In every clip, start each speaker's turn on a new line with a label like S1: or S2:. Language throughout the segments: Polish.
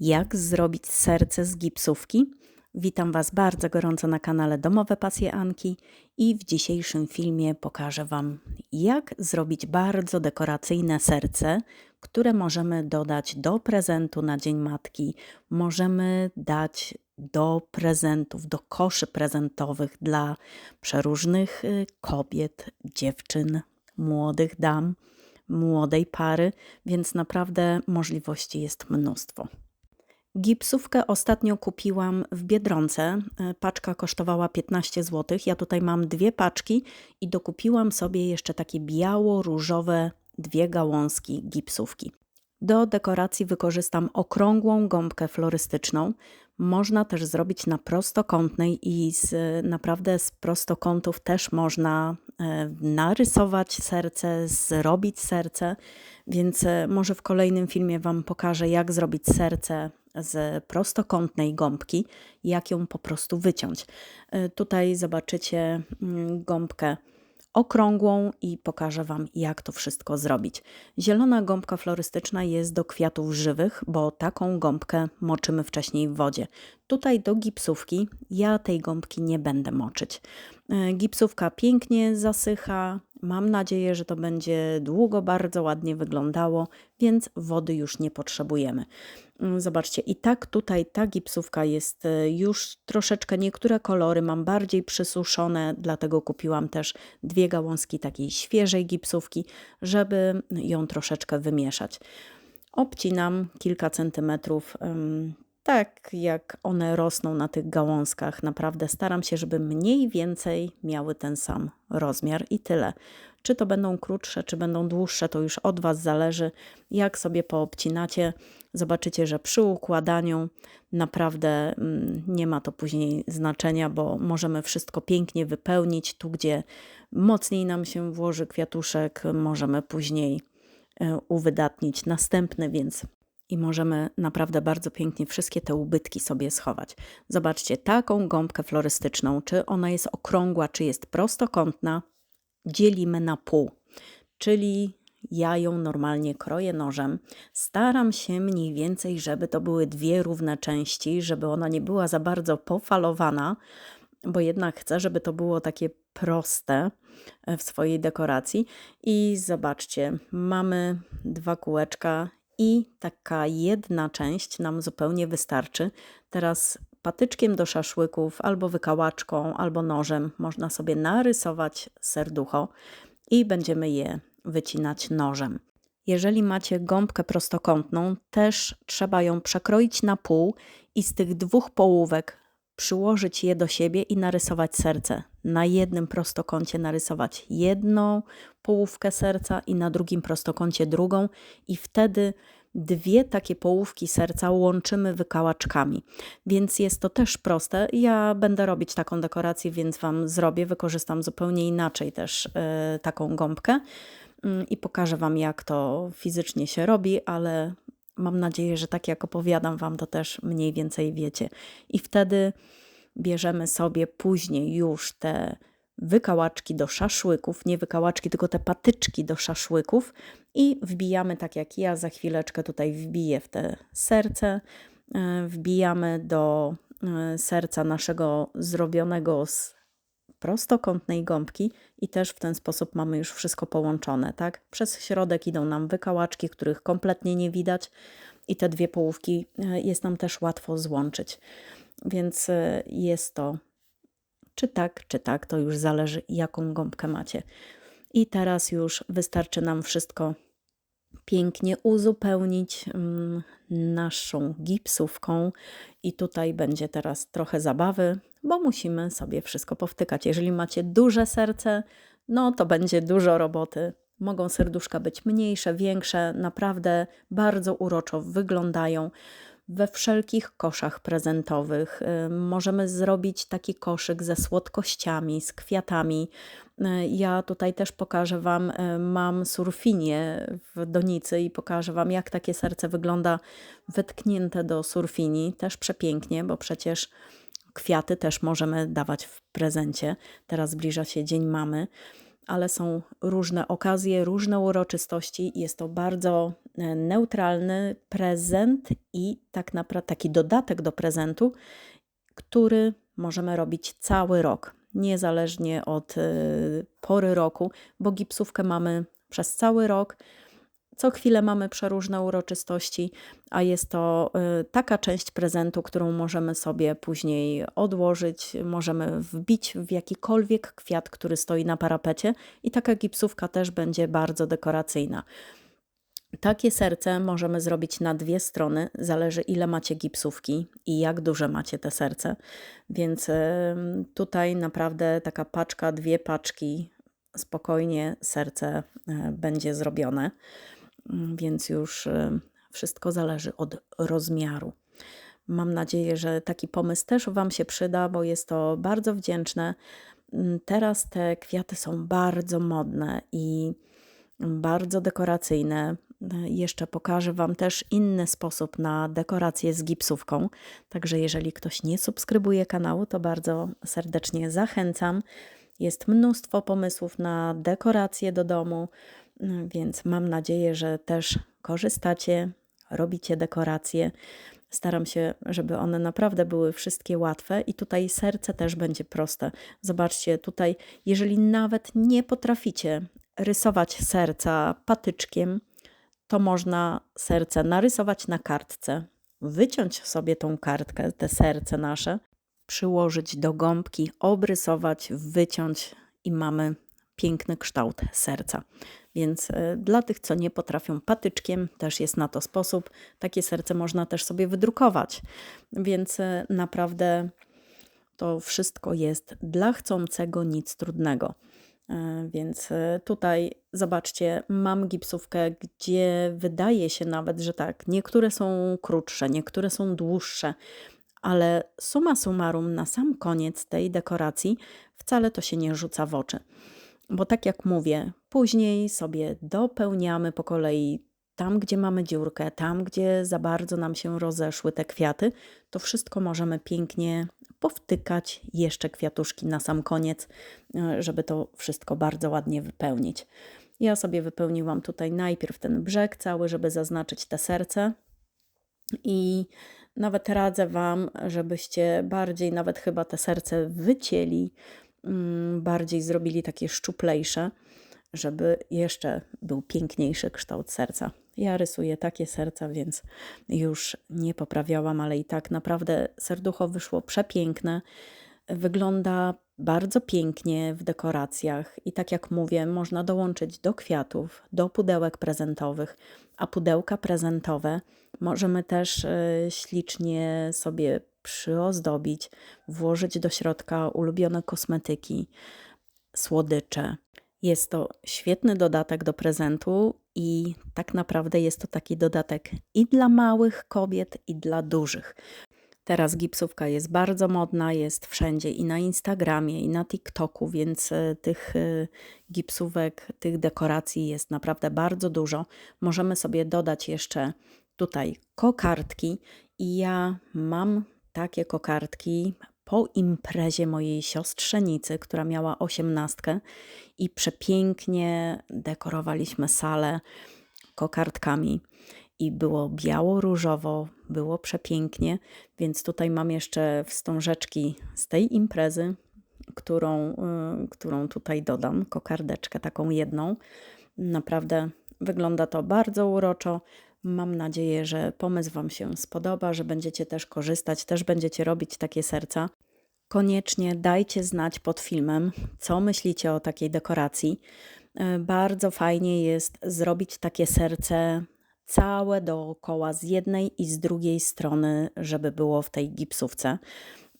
S1: Jak zrobić serce z gipsówki? Witam Was bardzo gorąco na kanale Domowe Pasje Anki i w dzisiejszym filmie pokażę Wam, jak zrobić bardzo dekoracyjne serce, które możemy dodać do prezentu na Dzień Matki. Możemy dać do prezentów, do koszy prezentowych dla przeróżnych y, kobiet, dziewczyn, młodych dam, młodej pary, więc naprawdę możliwości jest mnóstwo. Gipsówkę ostatnio kupiłam w Biedronce. E, paczka kosztowała 15 zł. Ja tutaj mam dwie paczki i dokupiłam sobie jeszcze takie biało-różowe dwie gałązki gipsówki. Do dekoracji wykorzystam okrągłą gąbkę florystyczną. Można też zrobić na prostokątnej i z, naprawdę z prostokątów też można e, narysować serce, zrobić serce, więc e, może w kolejnym filmie Wam pokażę, jak zrobić serce z prostokątnej gąbki, jak ją po prostu wyciąć. E, tutaj zobaczycie mm, gąbkę okrągłą i pokażę Wam, jak to wszystko zrobić. Zielona gąbka florystyczna jest do kwiatów żywych, bo taką gąbkę moczymy wcześniej w wodzie. Tutaj do gipsówki ja tej gąbki nie będę moczyć. E, gipsówka pięknie zasycha. Mam nadzieję, że to będzie długo, bardzo ładnie wyglądało, więc wody już nie potrzebujemy. Mm, zobaczcie, i tak tutaj ta gipsówka jest e, już troszeczkę, niektóre kolory mam bardziej przysuszone, dlatego kupiłam też dwie gałązki takiej świeżej gipsówki, żeby ją troszeczkę wymieszać. Obcinam kilka centymetrów tak jak one rosną na tych gałązkach. Naprawdę staram się, żeby mniej więcej miały ten sam rozmiar i tyle. Czy to będą krótsze, czy będą dłuższe, to już od Was zależy. Jak sobie poobcinacie, zobaczycie, że przy układaniu naprawdę mm, nie ma to później znaczenia, bo możemy wszystko pięknie wypełnić. Tu, gdzie mocniej nam się włoży kwiatuszek, możemy później e, uwydatnić następny, więc i możemy naprawdę bardzo pięknie wszystkie te ubytki sobie schować. Zobaczcie, taką gąbkę florystyczną, czy ona jest okrągła, czy jest prostokątna, dzielimy na pół. Czyli ja ją normalnie kroję nożem. Staram się mniej więcej, żeby to były dwie równe części, żeby ona nie była za bardzo pofalowana, bo jednak chcę, żeby to było takie proste w swojej dekoracji. I zobaczcie, mamy dwa kółeczka i taka jedna część nam zupełnie wystarczy. Teraz patyczkiem do szaszłyków, albo wykałaczką, albo nożem można sobie narysować serducho i będziemy je wycinać nożem. Jeżeli macie gąbkę prostokątną, też trzeba ją przekroić na pół i z tych dwóch połówek przyłożyć je do siebie i narysować serce. Na jednym prostokącie narysować jedną połówkę serca i na drugim prostokącie drugą, i wtedy dwie takie połówki serca łączymy wykałaczkami. Więc jest to też proste. Ja będę robić taką dekorację, więc Wam zrobię. Wykorzystam zupełnie inaczej też yy, taką gąbkę yy, i pokażę Wam, jak to fizycznie się robi, ale mam nadzieję, że tak jak opowiadam Wam, to też mniej więcej wiecie. I wtedy bierzemy sobie później już te wykałaczki do szaszłyków, nie wykałaczki, tylko te patyczki do szaszłyków i wbijamy tak jak ja, za chwileczkę tutaj wbiję w te serce, e, wbijamy do e, serca naszego zrobionego z prostokątnej gąbki i też w ten sposób mamy już wszystko połączone, tak? Przez środek idą nam wykałaczki, których kompletnie nie widać i te dwie połówki e, jest nam też łatwo złączyć. Więc jest to czy tak, czy tak, to już zależy, jaką gąbkę macie. I teraz już wystarczy nam wszystko pięknie uzupełnić mm, naszą gipsówką. I tutaj będzie teraz trochę zabawy, bo musimy sobie wszystko powtykać. Jeżeli macie duże serce, no to będzie dużo roboty. Mogą serduszka być mniejsze, większe, naprawdę bardzo uroczo wyglądają we wszelkich koszach prezentowych. Y, możemy zrobić taki koszyk ze słodkościami, z kwiatami. Y, ja tutaj też pokażę Wam, y, mam surfinię w donicy i pokażę Wam, jak takie serce wygląda wetknięte do surfini. Też przepięknie, bo przecież kwiaty też możemy dawać w prezencie. Teraz zbliża się Dzień Mamy ale są różne okazje, różne uroczystości. Jest to bardzo e, neutralny prezent i tak naprawdę taki dodatek do prezentu, który możemy robić cały rok, niezależnie od e, pory roku, bo gipsówkę mamy przez cały rok. Co chwilę mamy przeróżne uroczystości, a jest to y, taka część prezentu, którą możemy sobie później odłożyć, możemy wbić w jakikolwiek kwiat, który stoi na parapecie, i taka gipsówka też będzie bardzo dekoracyjna. Takie serce możemy zrobić na dwie strony, zależy ile macie gipsówki i jak duże macie te serce. Więc y, tutaj naprawdę taka paczka, dwie paczki, spokojnie serce y, będzie zrobione. Mm, więc już y, wszystko zależy od rozmiaru. Mam nadzieję, że taki pomysł też Wam się przyda, bo jest to bardzo wdzięczne. Mm, teraz te kwiaty są bardzo modne i bardzo dekoracyjne. Jeszcze pokażę Wam też inny sposób na dekorację z gipsówką. Także jeżeli ktoś nie subskrybuje kanału, to bardzo serdecznie zachęcam. Jest mnóstwo pomysłów na dekoracje do domu. No więc mam nadzieję, że też korzystacie, robicie dekoracje. Staram się, żeby one naprawdę były wszystkie łatwe i tutaj serce też będzie proste. Zobaczcie, tutaj, jeżeli nawet nie potraficie rysować serca patyczkiem, to można serce narysować na kartce, wyciąć sobie tą kartkę, te serce nasze, przyłożyć do gąbki, obrysować, wyciąć i mamy piękny kształt serca. Więc e, dla tych, co nie potrafią patyczkiem, też jest na to sposób. Takie serce można też sobie wydrukować. Więc e, naprawdę to wszystko jest dla chcącego nic trudnego. E, więc tutaj zobaczcie, mam gipsówkę, gdzie wydaje się nawet, że tak, niektóre są krótsze, niektóre są dłuższe, ale suma summarum na sam koniec tej dekoracji wcale to się nie rzuca w oczy. Bo tak jak mówię, później sobie dopełniamy po kolei tam, gdzie mamy dziurkę, tam, gdzie za bardzo nam się rozeszły te kwiaty, to wszystko możemy pięknie powtykać jeszcze kwiatuszki na sam koniec, e, żeby to wszystko bardzo ładnie wypełnić. Ja sobie wypełniłam tutaj najpierw ten brzeg cały, żeby zaznaczyć te serce i nawet radzę Wam, żebyście bardziej nawet chyba te serce wycięli, bardziej zrobili takie szczuplejsze, żeby jeszcze był piękniejszy kształt serca. Ja rysuję takie serca, więc już nie poprawiałam, ale i tak naprawdę serducho wyszło przepiękne. Wygląda bardzo pięknie w dekoracjach i tak jak mówię, można dołączyć do kwiatów, do pudełek prezentowych, a pudełka prezentowe możemy też e, ślicznie sobie przyozdobić, włożyć do środka ulubione kosmetyki, słodycze. Jest to świetny dodatek do prezentu i tak naprawdę jest to taki dodatek i dla małych kobiet, i dla dużych. Teraz gipsówka jest bardzo modna, jest wszędzie i na Instagramie, i na TikToku, więc e, tych e, gipsówek, tych dekoracji jest naprawdę bardzo dużo. Możemy sobie dodać jeszcze tutaj kokardki i ja mam takie kokardki po imprezie mojej siostrzenicy, która miała osiemnastkę i przepięknie dekorowaliśmy salę kokardkami i było biało-różowo, było przepięknie, więc tutaj mam jeszcze wstążeczki z tej imprezy, którą, y, którą tutaj dodam, kokardeczkę taką jedną. Naprawdę wygląda to bardzo uroczo. Mam nadzieję, że pomysł Wam się spodoba, że będziecie też korzystać, też będziecie robić takie serca. Koniecznie dajcie znać pod filmem, co myślicie o takiej dekoracji. Y, bardzo fajnie jest zrobić takie serce całe dookoła z jednej i z drugiej strony, żeby było w tej gipsówce.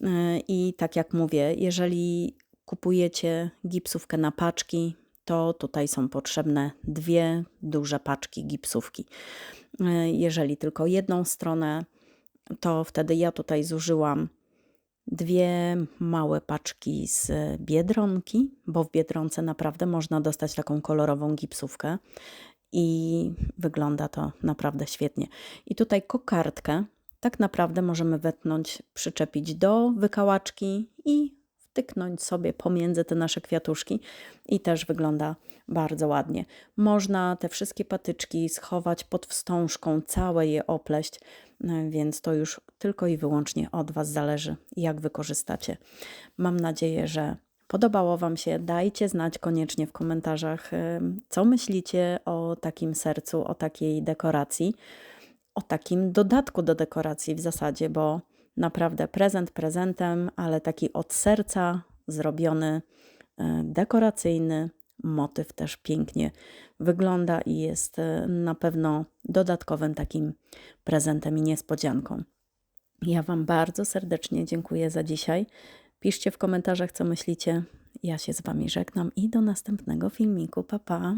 S1: Y, I tak jak mówię, jeżeli kupujecie gipsówkę na paczki, to tutaj są potrzebne dwie duże paczki gipsówki. Y, jeżeli tylko jedną stronę, to wtedy ja tutaj zużyłam dwie małe paczki z biedronki, bo w biedronce naprawdę można dostać taką kolorową gipsówkę i wygląda to naprawdę świetnie. I tutaj kokardkę tak naprawdę możemy wetnąć, przyczepić do wykałaczki i wtyknąć sobie pomiędzy te nasze kwiatuszki i też wygląda bardzo ładnie. Można te wszystkie patyczki schować pod wstążką, całe je opleść, e, więc to już tylko i wyłącznie od Was zależy, jak wykorzystacie. Mam nadzieję, że podobało Wam się. Dajcie znać koniecznie w komentarzach, co myślicie o takim sercu, o takiej dekoracji, o takim dodatku do dekoracji w zasadzie, bo naprawdę prezent prezentem, ale taki od serca zrobiony, e, dekoracyjny. Motyw też pięknie wygląda i jest e, na pewno dodatkowym takim prezentem i niespodzianką. Ja Wam bardzo serdecznie dziękuję za dzisiaj. Piszcie w komentarzach, co myślicie. Ja się z Wami żegnam i do następnego filmiku. Pa, pa.